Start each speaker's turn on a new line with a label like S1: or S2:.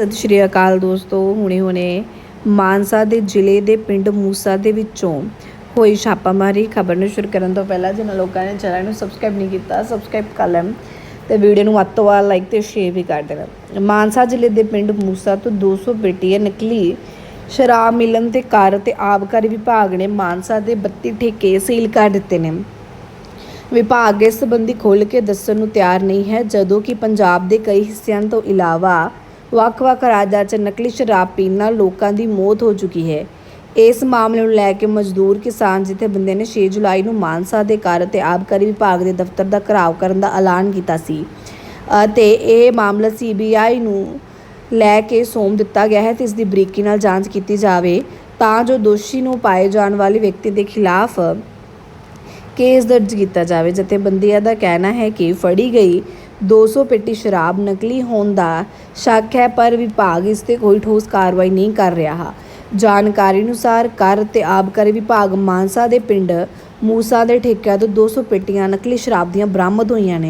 S1: ਸਤਿ ਸ਼੍ਰੀ ਅਕਾਲ ਦੋਸਤੋ, ਹੁਣੇ ਹੁਣੇ ਮਾਨਸਾ ਦੇ ਜ਼ਿਲ੍ਹੇ ਦੇ ਪਿੰਡ ਮੂਸਾ ਦੇ ਵਿੱਚੋਂ ਹੋਈ ਛਾਪਾਮਾਰੀ। ਖਬਰ ਨੂੰ ਸ਼ੁਰੂ ਕਰਨ ਤੋਂ ਪਹਿਲਾਂ ਜਿਨ੍ਹਾਂ ਲੋਕਾਂ ਨੇ ਚੈਨਲ ਨੂੰ ਸਬਸਕ੍ਰਾਈਬ ਨਹੀਂ ਕੀਤਾ ਸਬਸਕ੍ਰਾਈਬ ਕਰ ਲੈਣ ਤੇ ਵੀਡੀਓ ਨੂੰ ਵੱਧ ਤੋਂ ਵੱਧ ਲਾਈਕ ਤੇ ਸ਼ੇਅਰ ਵੀ ਕਰ ਦੇਣਾ। ਮਾਨਸਾ ਜ਼ਿਲ੍ਹੇ ਦੇ ਪਿੰਡ ਮੂਸਾ ਤੋਂ 200 ਪੇਟੀਆਂ ਨਕਲੀ। ਸ਼ਰਾਬ ਮਿਲਣ ਦੇ ਕਾਰਨ ਤੇ ਆਬਕਾਰੀ ਵਿਭਾਗ ਨੇ ਮਾਨਸਾ ਦੇ 32 ਠੇਕੇ ਸੀਲ ਕਰ ਦਿੱਤੇ ਨੇ। ਵਿਭਾਗ ਇਸ ਸੰਬੰਧੀ ਖੁੱਲ੍ਹ ਕੇ ਦੱਸਣ ਨੂੰ ਤਿਆਰ ਨਹੀਂ ਹੈ, ਜਦੋਂ ਕਿ ਪੰਜਾਬ ਦੇ ਕਈ ਹਿੱਸਿਆਂ ਤੋਂ ਇਲਾਵਾ ਵੱਖ-ਵੱਖ ਰਾਜਾਂ 'ਚ ਨਕਲੀ ਸ਼ਰਾਬ ਪੀਣ ਨਾਲ ਲੋਕਾਂ ਦੀ ਮੌਤ ਹੋ ਚੁੱਕੀ ਹੈ। ਇਸ ਮਾਮਲੇ ਨੂੰ ਲੈ ਕੇ ਮਜ਼ਦੂਰ ਕਿਸਾਨ ਜਥੇਬੰਦੀਆਂ ਨੇ 6 ਜੁਲਾਈ ਨੂੰ ਮਾਨਸਾ ਦੇ ਘਰ ਅਤੇ ਆਬਕਾਰੀ ਵਿਭਾਗ ਦੇ ਦਫ਼ਤਰ ਦਾ ਘਰਾਓ ਕਰਨ ਦਾ ਐਲਾਨ ਕੀਤਾ ਸੀ ਅਤੇ ਇਹ ਮਾਮਲਾ ਸੀਬੀਆਈ ਨੂੰ ਲੈ ਕੇ ਸੌਂਪ ਦਿੱਤਾ ਗਿਆ ਹੈ ਤੇ ਇਸ ਦੀ ਬਰੀਕੀ ਨਾਲ ਜਾਂਚ ਕੀਤੀ ਜਾਵੇ ਤਾਂ ਜੋ ਦੋਸ਼ੀ ਨੂੰ ਪਾਏ ਜਾਣ ਵਾਲੇ ਵਿਅਕਤੀ ਦੇ ਖਿਲਾਫ ਕੇਸ ਦਰਜ ਕੀਤਾ ਜਾਵੇ। ਜਥੇਬੰਦੀਆਂ ਦਾ ਕਹਿਣਾ ਹੈ ਕਿ ਫੜੀ ਗਈ 200 ਪੇਟੀ ਸ਼ਰਾਬ ਨਕਲੀ ਹੋਣ ਦਾ ਸ਼ੱਕ ਹੈ, ਪਰ ਵਿਭਾਗ ਇਸ ਤੇ ਕੋਈ ਠੋਸ ਕਾਰਵਾਈ ਨਹੀਂ ਕਰ ਰਿਹਾ। ਜਾਣਕਾਰੀ ਅਨੁਸਾਰ ਕਰ ਤੇ ਆਬਕਾਰੀ ਵਿਭਾਗ ਮਾਨਸਾ ਦੇ ਪਿੰਡ ਮੂਸਾ ਦੇ ਠੇਕਿਆਂ ਤੋਂ 200 ਪੇਟੀਆਂ ਨਕਲੀ ਸ਼ਰਾਬ ਦੀਆਂ ਬਰਾਮਦ ਹੋਈਆਂ ਨੇ।